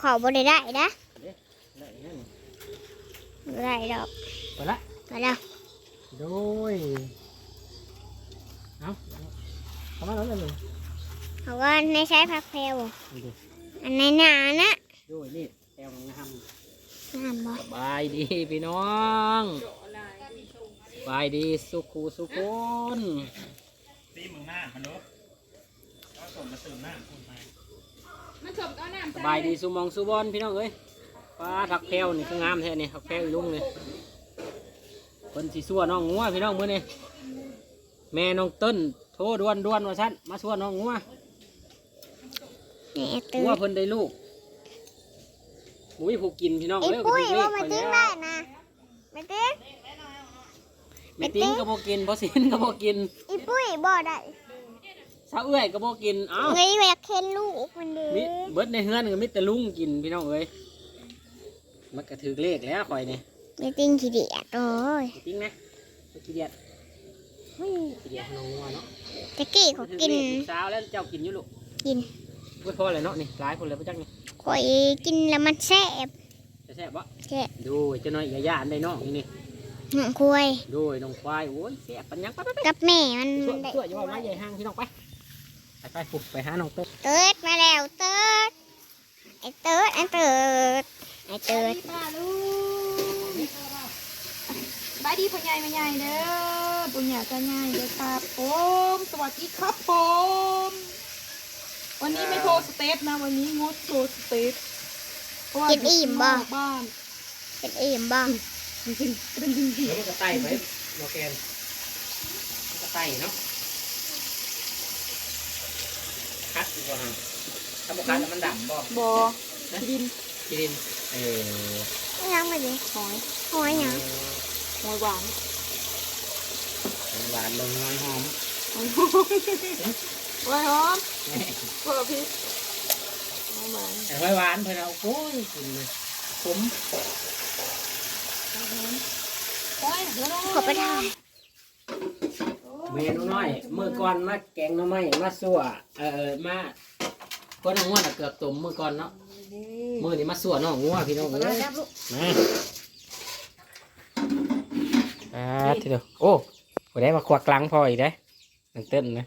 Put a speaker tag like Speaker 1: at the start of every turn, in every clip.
Speaker 1: ขอบ่ได้ได้นะ
Speaker 2: ได้นั่น
Speaker 1: บ่ได้ดอก
Speaker 2: ไปละ
Speaker 1: มาแล้ว
Speaker 2: โดยเอาเข้ามาแล้วเลย
Speaker 1: เขาก็ในใช้ผักเพลว
Speaker 2: นี่ดิ
Speaker 1: อันในหนานะ
Speaker 2: โดยนี่แอลงาม
Speaker 1: น้ำบ่
Speaker 2: สบายดีพี่น้องสบายดีสุขูสุขคน
Speaker 3: ตีมึงหน้ามันลบก็ส่งมาตื่นหน้าคุณไป
Speaker 2: สบายดีสุมองสุบอลพี่น้องเอ้ยปลาถักแพรวนี่คืองามแท้นี่ถักแพรวอีลุงเลยคนสีสัวน้องงัวพี่น้องมื้อนี่แม่น้องเต้นโทรด่วนด่วนๆว่าชั้นมาสัวน้องงัว
Speaker 1: นี่ตื่
Speaker 2: งัวนเพิ่นได้ลูกหมูมีผูกกินพี่น้อง
Speaker 1: ไอ้
Speaker 2: เอ้ย
Speaker 1: ปุ้ย
Speaker 2: ก็
Speaker 1: ว่า
Speaker 2: ถึ
Speaker 1: มัน
Speaker 2: งเล
Speaker 1: ติ้
Speaker 2: ข
Speaker 1: ง
Speaker 2: ไป
Speaker 1: ได้
Speaker 2: แล้ว
Speaker 1: นะมันติ้ง
Speaker 2: แม่ติ้งก็บ่กินพ่อสินก็บ่กิน
Speaker 1: ไอ้ปุ้ยบ่ได้
Speaker 2: สาวเอื้อยก็บ่กินเอ้า
Speaker 1: เงยอยากเห็นลูกมันเด้
Speaker 2: มิเบิดในเฮือนก็มีแต่ลุงกินพี่น้องเอ้ยมันก็ถือเลขแล้วข่อยนี่
Speaker 1: ไม่ติ้งขี้เดียดโอ้ย
Speaker 2: แม่ติ้งนะขี้เดียดเฮ้ยขี้เดียดน้องงัวเนาะ
Speaker 1: ตะกี้เขากิน
Speaker 2: ถือเลขลูสาวแล้วเจ้ากินอยู่ลูก
Speaker 1: กิน
Speaker 2: เพื่อพ่อเลยเนาะนี่หลายคนเลยพ่อจักนี่
Speaker 1: ข่อยกินแล้วมันแซ่บ
Speaker 2: จะแซ่บบ่
Speaker 1: แซ่บ
Speaker 2: ดูเจะน้อยอย่าย่านได้น้องนี่นี่
Speaker 1: หงคุย
Speaker 2: ดูน้องควายโอ้ยแซ่บปัญญังไปไปไป
Speaker 1: กับแม่มัน
Speaker 2: ช่วย
Speaker 1: ได้
Speaker 2: ช่วยอย่าว่าไม้ใหญ่ห้างพี่น้องไป ไปไปปุบไปหาน้องเต้น
Speaker 1: เติร์ดมาแล้วเติร์ดไอ้เติร์ดไอ้เติร์ดไอ้เติร์ด
Speaker 4: ป้าลูกบายดีพ่อใหญ่แม่ใหญ่เด้อปุญญาตาใหญ่เด้อครับผมสวัสดีครับผมวันนี้ไม่โทรสเตปนะวันนี้งดโทรสเตปเพราะว่า
Speaker 1: กินอิ่มบ่
Speaker 4: บ้าน
Speaker 1: เป็นอิ่มบ้าง
Speaker 4: จริงๆเป็นจริง
Speaker 2: เดี๋ยวมันก็ไต่ไปโลแกนมันก็ไต่เนาะ คัดดีกว่าฮะถ้าบุคัดแล้วมันดำบ่
Speaker 4: ๆบอดิน
Speaker 2: กินเออ
Speaker 1: ยังไม่ดี
Speaker 4: หอย
Speaker 1: หอยหยัง
Speaker 4: หอยหวาน
Speaker 2: หวานลงน้อยหอม
Speaker 4: หอยหอมหอยหอมเพื่อพี่หอยหวาน
Speaker 2: แต่ไว้หวานเพื่อนเอาโอ้ยกินเลยผม
Speaker 4: หอยเดี๋ยวน้อง
Speaker 1: ขอไปท
Speaker 2: เมนูน้อยเมื่อก่อนมาแกงหน้ำไม้มาสั่วเออมาคนน้องงัวน่ะเกือบตุ่มเมื่อก่อนเนาะมื่อนี้มาสั่วน้องงัวพี่น้องเอ้ย
Speaker 4: รับลูก
Speaker 2: มาอ่าทีเดียวโอ้โหได้มาควักกลางพออีกได้นังเต้นนะ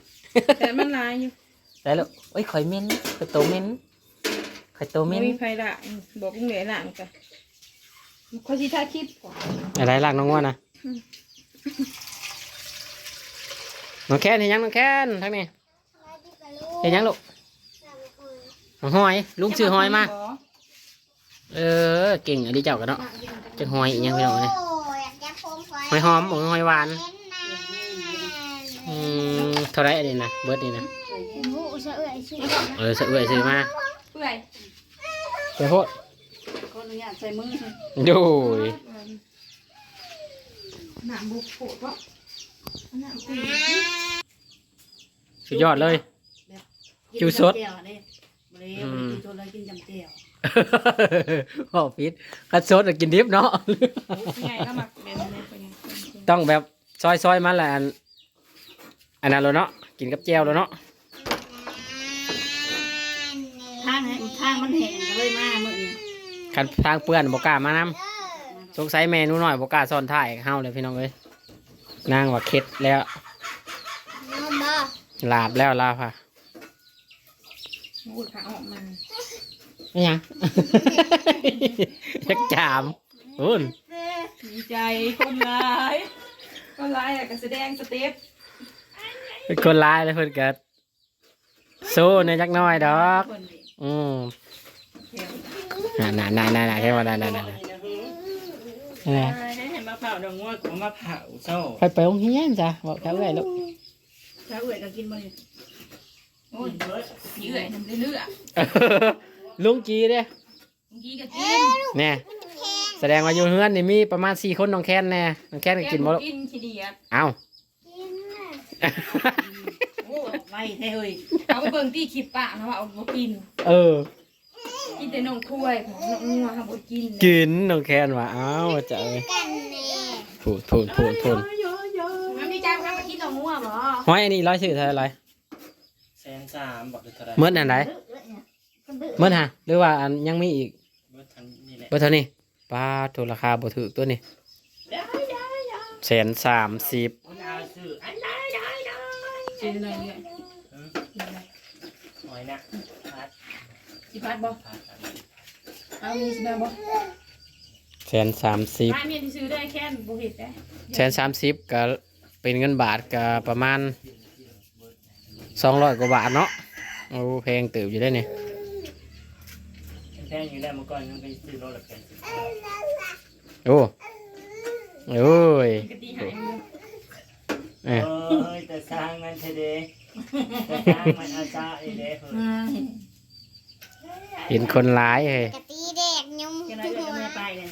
Speaker 4: แต่มันลายอยู่
Speaker 2: ได้แล้วโอ้ยข่อยเหม็นข่อยโตเหม็นข่อยโตเหม็
Speaker 4: ไม่
Speaker 2: น
Speaker 4: มีไฟละบอกลุงเหลือหลังกันเขาชี้ท่าคลิป
Speaker 2: อะไรล่างน้องงัวนะ น้องแค้นเห็นยังน้องแค้นทั้งนี้เห็นยังลูกน้องหอยลุงชื่อหอยมาเออเก่งอันนี้เจ้ากันเนาะจะหอยอีกอยังพี่น้องเนี่ย
Speaker 1: โอ้ยอยากจะพมไฟ
Speaker 2: หอยหอมหรือหอยหวาน
Speaker 1: เล่นน้
Speaker 2: อืมเท่าไรอันนี้นะเบิร์ดนี่นะำ
Speaker 1: หูเสือเอื่อยชื่อ
Speaker 2: เออสะเอื่อยซื้อมา
Speaker 4: เปื่อย
Speaker 2: ไปโพด
Speaker 4: ขออนุญาตใส่มือ
Speaker 2: ดูย
Speaker 4: หนามบุกโผล่วะหนามตี
Speaker 2: สุดยอดเลยจูสด
Speaker 5: กินจำเจียวเนี่ยบริ
Speaker 2: อืม
Speaker 5: กินจนแล้วกินจำเจียว
Speaker 2: โอ้ฟิตคัดสดกินดิบเนาะ
Speaker 4: ไงก็มักเป็นอะไรเป็นไง
Speaker 2: ต้องแบบซอยซอยๆมาแหละอันอันนั้นแล้วเนาะ กินกับแจ่วแล้วเนาะ
Speaker 5: ทางให้ทางมันแห้งก็เลยมาเมื่อนี้
Speaker 2: คันทางเปื้อนบกล้ามานำสงสัยเมนูหน่อยบกล้าซ่อนถ่ายเฮาเลยพี่น้องเอ้ย นางว่าเค็ดแล้ว
Speaker 1: น้องบ่
Speaker 2: ลาบแล้วลาบค่ะ
Speaker 4: พูดขาออกมา
Speaker 2: ไม่ยังยักจามอุ่น
Speaker 4: ดีใจคนร้ายคนร้ายอะก็แสดงสเต็ป
Speaker 2: เป็นคนร้ายเลยเพิ่นเกิดสู้ในอยจักหน้อยดอก
Speaker 5: คนนี้
Speaker 2: อืมน่าน่าน่าน่าน่าแค่ว่าน่าน่าน่าน่าอะไร
Speaker 3: ให้เห็นมะพร้าวดองงัวของมะพร้าวโซ่
Speaker 2: ไปไปโรงเรียนจ้ะบอกเขาไว้ลูก
Speaker 5: ถ้าเอื่อยก็กินมาเลย
Speaker 4: โอ้ยผีเอื่อยทำเรื่อย
Speaker 2: ลุงจีเด้
Speaker 4: ๆบางทีก็กิน
Speaker 2: เนี่ยแสดงว่าอยู่เฮือนนี่มีประมาณสี่คนน้องแค้นแน่น้องแค้นก็กินบ่ลูก
Speaker 4: กินขี้เดียด
Speaker 2: เอ้า
Speaker 5: โอ้ไว้แท้เฮ้ย
Speaker 4: เขาไปเบิ่งที่คลิปป้าเขาว่าเอาบ่กิน
Speaker 2: เออ
Speaker 4: กินแต่นมถ้วยของนมงัวเขาบ่กิน
Speaker 2: กินน้องแค้นว่าเอ้าจะเอ้ย
Speaker 1: กันแน่
Speaker 2: พูดพูดพูดพูด
Speaker 4: มันมีจ้างเขามากินนมงัวบ่
Speaker 2: ห้อยอันนี้ร้อยชื่อเท่าไหร
Speaker 3: แสนสามบอกเลยเท่าไหร
Speaker 2: เมื่ออันไหน
Speaker 4: เค
Speaker 2: เมื่อฮะหรือว่าอันยังมีอีก
Speaker 3: เบิดทันนี่แหละ
Speaker 2: เบอร์เท่านี้ป้าถูกราคาบ่ถูกตัวนี้แสนสามสิบ
Speaker 3: คุณเอาซื้ออันไหนได้ได้
Speaker 4: ชื่ออะไรเนี่ย
Speaker 3: หอยนะพัด
Speaker 4: สิพัดบ่
Speaker 3: พัดอัน
Speaker 4: เอามีสิแบบบ่
Speaker 2: แสนสามสิบ
Speaker 4: ร้านเนี่ยที่ซื้อได้แค่นบ่เห็ดได้
Speaker 2: แสนสามสิบก็เป็นเงินบาทก็ประมาณสองร้อยกว่าบาทเนาะโอ้แพงเติบอยู่ได้เนี่ย
Speaker 3: แพงอยู่แล้วเมื่อก่อนยังไปซื้อรถละแพงสิบ
Speaker 2: โอ้โอ้ย
Speaker 4: กะตีหายมือ
Speaker 2: เอ้ย
Speaker 3: เอ้ยแต่สร้างมันเทเดแต่สร้างมันอาซาอีเด้เฮ้ย
Speaker 2: เห็นคนร้ายเฮ้ย
Speaker 1: กะตีแดกยุ่ม
Speaker 4: จะได้ก็ไม่ไปเลย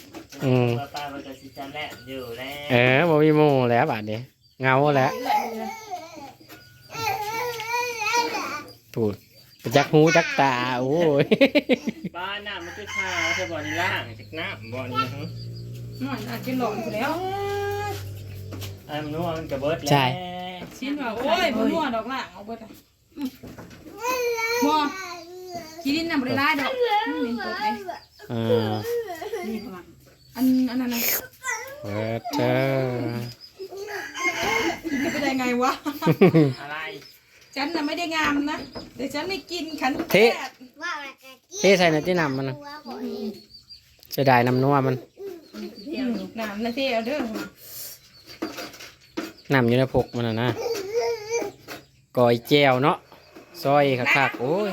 Speaker 2: อืม
Speaker 3: ป้าป้ามันก็สิจันแหละอยู่แล้ว
Speaker 2: เออบ่มีหมู่แล้วบาดนี้เงาแล้วพูดไปจักหูจักตาโอ้ย
Speaker 3: บ้านน้ำมันคือขาวใช่บ่อนี่ล่างจากน้ำบ่อนี่ฮะ
Speaker 4: หน่อยอาจจะหลอนอยู่แล้ว
Speaker 3: อันนู้นมันกระเบิดแล้ว
Speaker 2: ใช่
Speaker 4: ชิ้นว่าโอ้ยบ่นัวดอกล่างเอาเบิดอะบ่ ขี้ดินน่ะบ่ได้หลายดอกอืมเห็นกดเลย
Speaker 2: เออ
Speaker 4: นี่ประมาณอันอันนั้นน่ะ
Speaker 2: เปิดเธอ
Speaker 4: จะไปได้ไงวะ
Speaker 3: อะไร
Speaker 4: ฉันน่ะไม่ได้งามนะแต่ฉันไม่กินขัน
Speaker 2: เท
Speaker 4: แปด
Speaker 1: ว่าแล้วกะตี
Speaker 2: เทใส่ในที่นำมันนะ
Speaker 1: ตัวบ่อย
Speaker 2: เสียดายน้ำนัวมัน
Speaker 4: อืมน้ำนะเท่เอาเด้อ
Speaker 2: น้ำอยู่ในพกมันนะนะกอยแจวเนาะซอยคักๆโอ้ย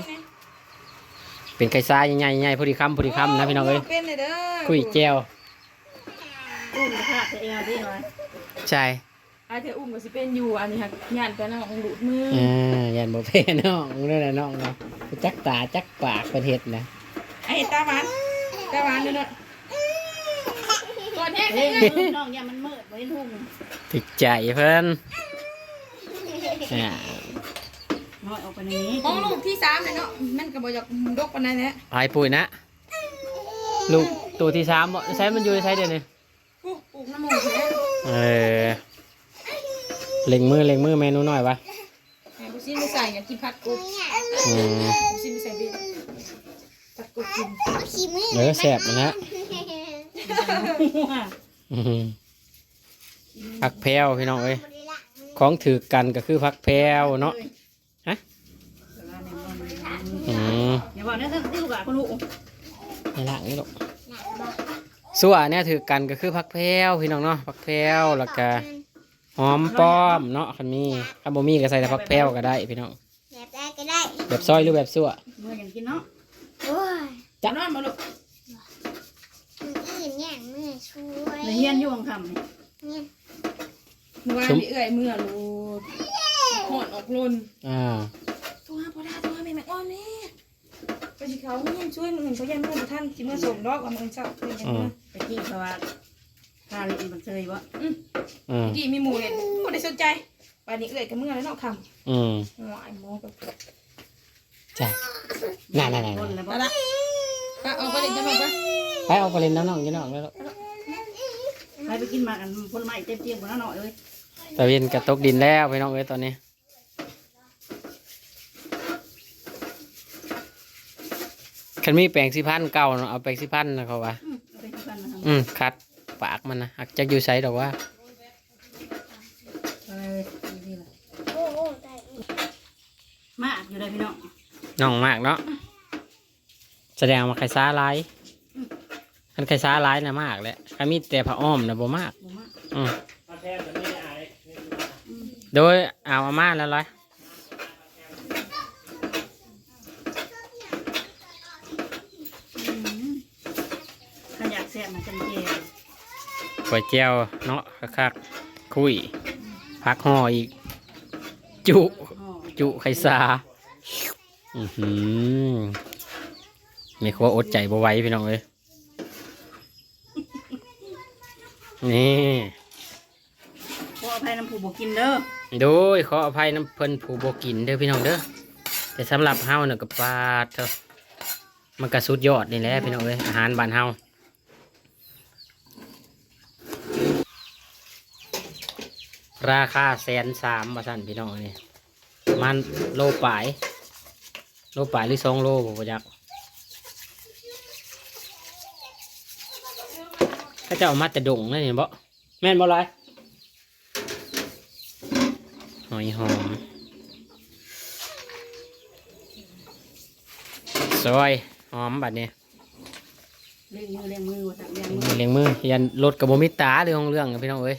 Speaker 2: เป็นไก่ซ้ายใหญ่ๆใหญ่พอดีคำพอดีคำนะพี่น้องเอ้ย
Speaker 4: เป็นเลยเด้อ
Speaker 2: คุยแจว
Speaker 4: อุ้มค่ะแต่เอวดีหน่อย
Speaker 2: ใช่
Speaker 4: ไอ้เธออุ้มก็สิเป็นอยู่อันนี้ค่ะงานกันน้องดูดมือ
Speaker 2: อ่ายันบ่เพ่น้องนั่นแหละน้องเนาะจักตาจักปากประเทศนะ
Speaker 4: ไอ้ตาหวานตาหวานเด้อเนาะก่อนแห้ง
Speaker 5: เฮ้
Speaker 4: เด้
Speaker 5: ย
Speaker 4: อ
Speaker 5: น้องอย่ามันมืดไว้ทุ่ง
Speaker 2: ติดใจเพิ่นอ่า
Speaker 5: น้อยออกไปนี้
Speaker 4: มองลูกที่สามเลยเนาะมันก็บ่อยากดกปานนั้นแหละ
Speaker 2: พายปุ๋ยนะ ลูกตัวที่สามบ่ใช้มันอยู่ในใช้เดี๋ยวนี้
Speaker 4: ปลูกปลูกน้ำมูกแล้ว
Speaker 2: เออเล็งมือเล็งมือเมนูหน่อยวะ
Speaker 4: ให้กูซิไม่ใส่อยากกินผัดกบ
Speaker 2: อืม
Speaker 4: กูซิไม่ใส่เบ็ดผัดกบกิน
Speaker 1: เอาขี้มือ
Speaker 2: เออแสบมันนะอืมผักแพรวพี่น้องเอ้ยของถือกันก็คือผักแพรวเนาะฮะ อืม
Speaker 5: อย่าบอกนะท่านที่ลูกอะคุณลูก
Speaker 2: นี่ละนี่ลูกส่วนเนี่ยถือกันก็คือผักแพรวพี่น้องเนาะผักแพรวแล้วก็หอมป้อมเนาะคันมีถ้าบ่มีก็ใส่แต่ผักแพรวก็ได้พี่น้อง
Speaker 1: แบบได้ก็ได้
Speaker 2: แบบซอยหรือแบบสั่ว
Speaker 5: เมื่ออย่างกินเนาะ
Speaker 1: โอ้ย
Speaker 4: จะนอนมาลูก
Speaker 1: มืออื่นอย่างมือช่วย
Speaker 5: ในเฮียนอยู่ของคำนี่
Speaker 1: เนี่ย
Speaker 4: เมื่อวานนี่เอื่อยเมื่อลูกหอนออกลน
Speaker 2: อ่า
Speaker 4: ตัวพอดาตัวแม่แม่อ้อนนี่ไป สิเขาเงี้ยช่วยมึงเขายังไม่ท่านจิเมื่อส่งดอกกับมึงเจ้าเป็นยังไง
Speaker 5: ไปกี้เขาว่าทาลินมันเคยวะ
Speaker 2: อืม
Speaker 4: ดีมีหมูเห็นหมูได้สนใจป่านนี้เอื่อยกับเมื่อแล้วเนาะค
Speaker 2: อืมำ
Speaker 4: หวายหมอกับ
Speaker 2: ใช่น่าน่าน่า
Speaker 5: คนแล้ว
Speaker 4: ไปละไปเอาไปเลยจะบอกว่า
Speaker 2: ไปเอาไปเล่นน้ำน้องยี่น้องแล้วลูก
Speaker 5: ไปไปกินมากันผลไม้เต็มเตียงบนนั้นหน่อยเลย
Speaker 2: ตะเวนกระตกดินแล้วพี่น้องเอ้ยตอนนี้ คันมีแปลงสิพันเก่าเนาะเอาแปลงสิพันนะเขาว่า
Speaker 5: อืมเอาไปกินกันนะครับ
Speaker 2: อืมคัดปากมันนะหักจักอยู่ใช้ดอกว่า
Speaker 5: ไปเลยดีๆล่ะ
Speaker 1: โอ้โหได้
Speaker 5: มากอยู่เลยพี่น้อง
Speaker 2: น้องมากเนาะแสดงว่าไข่ซ้าหลายคันไข่ซ้าหลายนะมากแหละคันมีแต่ผ้าอ้อมนะบ่มาก
Speaker 5: บ่มาก
Speaker 2: อืม
Speaker 3: มาแทนจะไม่ได้อาย
Speaker 2: โดยเอาอาม่าแล้วร้อย
Speaker 5: อืมถ้าอยากแซ่บ มันเป็นเจล
Speaker 2: ก๋วยเจียวเนาะคักๆคุยพักห่ออีก จุ
Speaker 5: ห่อ
Speaker 2: จุไข่ซาอือหือมีครัวอดใจบ่ไหว้พี่น้องเอ้ยนี่
Speaker 5: ขออภัยน้ำผูบกินเด้อ
Speaker 2: โดยขออภัยน้ำเพิ่นผู้บ่กินเด้อพี่น้องเด้อแต่สำหรับเฮาเนี่ยก็ปลาดเถอะมันก็สุดยอดนี่แหละพี่น้องเอ้ยอาหารบ้านเฮา ราคาแสนสามมาสั่นพี่น้องนี่มันโลป่าย โลป่ายหรือสองโลผมจะกถ้าจะเอามาแต่ดงนั่นเห็นบ่แม่นบ่ไรหอยหอมซอยหอมแบบดนี้
Speaker 5: เลี้ยงมือเลี้ยงมือเลี้ยงมือ
Speaker 2: ยันรถกับบมิตาเรื่ององเรื่องพี่น้องเอ้ย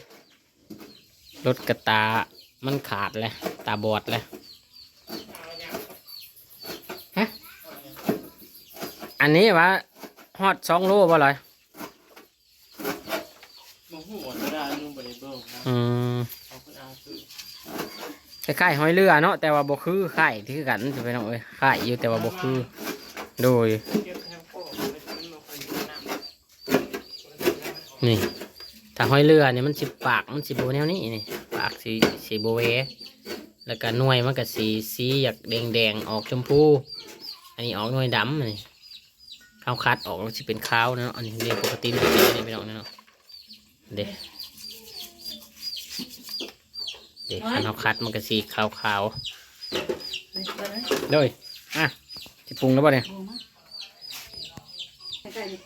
Speaker 2: รถกระตา มันขาดเลยตาบอดเลยฮะอันนี้วะฮอดสองโลบ่เลย
Speaker 3: มองหัวจะได้นุ่มบริเบิลนะ
Speaker 2: อืม
Speaker 3: เอาคุณอาคือ
Speaker 2: คล้ายๆหอยเรือเนาะแต่ว่าบ่คือไข่ที่คือกันจะพี่น้องเอ้ยไข่อยู่แต่ว่าบ่คือ โดย
Speaker 3: เก็บแทงโป้ไม่ต้องมาคอยอยู่น้ำ
Speaker 2: นี่ ถ้าหอยเรือเนี่ยมันสิปากมันสิโบแนวนี้นี่ปากสีสีโบเวแล้วก็หน่วยมันก็สีสีอยากแดงแดงๆออกชมพู อันนี้ออกหน่วยดำนี่ข้าวคัดออกแล้วสิเป็นข้าวเนาะอันนี้เรียกปกติมันเป็นนี่ไปน้องเนาะเด็กเด็กข้าวคัดมันก็สีขาวขาว
Speaker 5: ไปไปเลย
Speaker 2: ๆโดยอะสิปรุงแล้วป่ะเนี่ย
Speaker 5: โอ้มาใกล้ๆดิ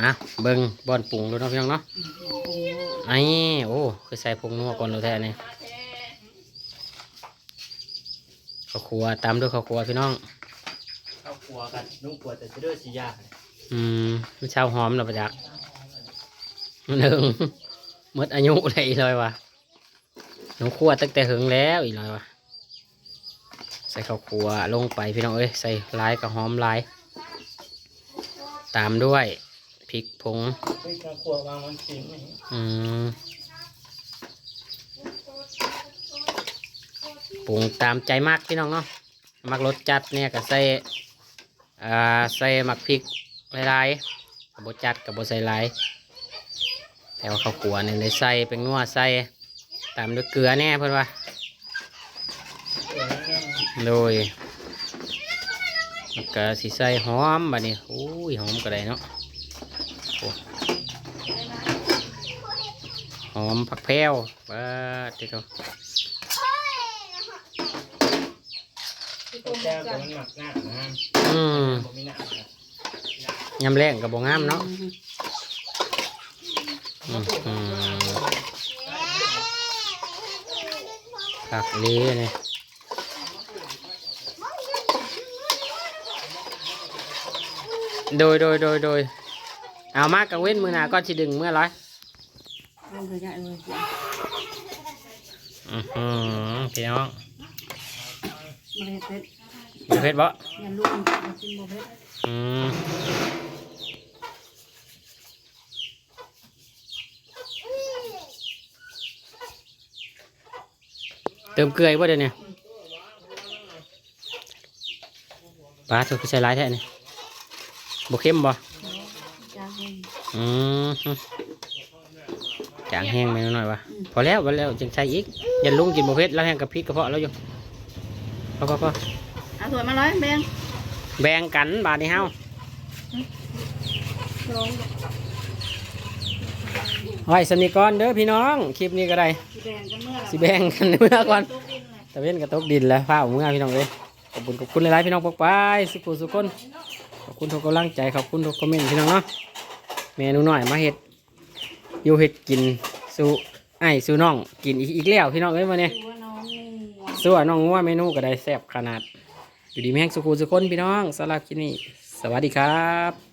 Speaker 2: อะเบิ้งบอนปรุงดูเนาะพี่น้องเนาะ
Speaker 5: โอ้
Speaker 2: ไอ้โอ้คือใส่ผงนัวก่อนเราแท้เนี่ยข้าวครัวตามด้วยข้าวครัวพี่น้อง
Speaker 3: เอาขัวกันนุ่งขัวแต่จะเลือดสียา
Speaker 2: อืมมันเช้าหอมเราประจักษ์มันหึงหมดอายุเลยอีเลยวะหนูครัวตั้งแต่หึงแล้วอีเลยวะใส่ข้าวครัวลงไปพี่น้องเอ้ยใส่ลายกับหอมลาย ตามด้วย พริกผง
Speaker 3: เฮ้ยขัววางมันชิมไหม
Speaker 2: อืมปรุงตามใจมากพี่น้องเนาะมักรสจัดเนี่ยก็ใส่อ่าใส่หมักพริกหลายๆกับบจัดกับบใส่หลายแต่ว่าข้าวขัวเนี่ยเลยใส่เป็นนัวใส่ตามด้วยเกลือแน่เพื่อนว่าโดยก็สิใส่หอมบัดนี้อุ้ยหอมก็ได้เนาะ หอมผักแพรวบ้าติโต
Speaker 3: แก้วแต่มันหมักหน้านะ
Speaker 2: อืม
Speaker 3: ผมไม่หน้าครับ
Speaker 2: ยำแรงกับบงามเนาะอืมอืมผักลีนี่โดยโดยโดยโดย เอามากกังเว้นมือหนาก็สิดึงเมื่อไร
Speaker 5: เอาเลยใหญ่เลย
Speaker 2: อือหือพี่น้อง
Speaker 5: มาเลยเป็ด
Speaker 2: มีเพชรบ่
Speaker 5: ยันลูกมันกินบ่เผ็ด
Speaker 2: อืมเติมเกลืออีกบ่เดี๋ยวนี้ปลาถูกใส่ร้ายแท้นี่บ่เข้มบ่
Speaker 5: จางเอง
Speaker 2: อืมฮึจางแห้งไปหน่อยวะพอแล้วพอแล้วจึงใส่อีกอย่าลุงกินบ่เผ็ดแล้วแห้งกับพริกกระเพาะแล้วอยู่พอพอพอ
Speaker 5: เอาถั่วมาร้อยแบง
Speaker 2: แบ่งกันบาทนี้เฮาไว้สนิทก่อนเด้อพี่น้อง คลิปนี้ก็ได้
Speaker 5: สิแบ่งกันเมื่อไหร่
Speaker 2: สิแบ่งกันเมื่อก่อน
Speaker 5: ตกดินเลย
Speaker 2: ตะเว้นกับตกดินแล้วฟ้าเอาเมื่อพี่น้องเลยขอบคุณขอบคุณหลายๆพี่น้องปกไปสุขุสุขคนขอบคุณทุกกำลังใจขอบคุณทุกคอมเมนต์พี่น้องเนาะเมนูหน่อยมาเห็ดอยู่เห็ดกินสู่ไอ้ายสู่น้องกินอีกอีกแล้วพี่น้องเอ้ยมาเนี่ย
Speaker 5: ตัวน้องงูอะ
Speaker 2: ส่วนน้องงัวเมนูก็ได้แซ่บขนาด อยู่ดีแม่งสุขุสุขคนพี่น้องสำหรับคลิปนี้ สวัสดีครับ